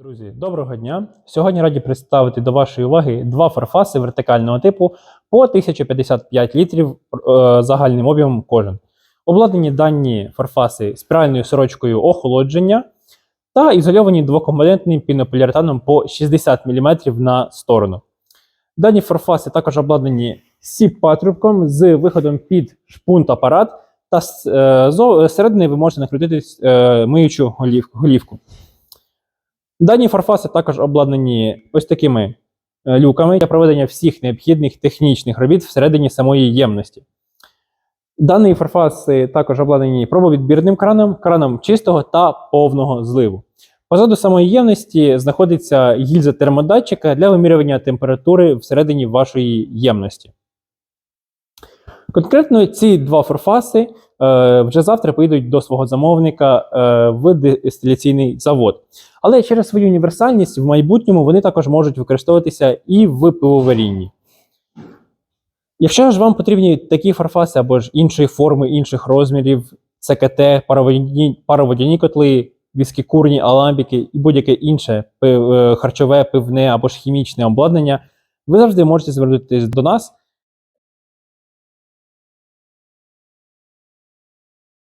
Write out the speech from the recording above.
Друзі, доброго дня! Сьогодні раді представити до вашої уваги два фарфаси вертикального типу по 1055 літрів е, загальним об'ємом кожен. Обладнані дані фарфаси спіральною сорочкою охолодження та ізольовані двокомпонентним пінополіуретаном по 60 мм на сторону. Дані фарфаси також обладнані сіп-патрубком з виходом під шпунт-апарат, та з- е, зсередини ви можете накрутити е, миючу голів- голівку. Дані фарфаси також обладнані ось такими е, люками для проведення всіх необхідних технічних робіт всередині самої ємності. Дані фарфаси також обладнані пробовідбірним краном, краном чистого та повного зливу. Позаду самої ємності знаходиться гільза термодатчика для вимірювання температури всередині вашої ємності. Конкретно ці два фарфаси е, вже завтра поїдуть до свого замовника е, в дистиляційний завод. Але через свою універсальність в майбутньому вони також можуть використовуватися і в пивоварінні. Якщо ж вам потрібні такі фарфаси або ж іншої форми, інших розмірів, ЦКТ, пароводяні, пароводяні котли, віскікурні, аламбіки і будь-яке інше пив- е, харчове, пивне або ж хімічне обладнання, ви завжди можете звернутися до нас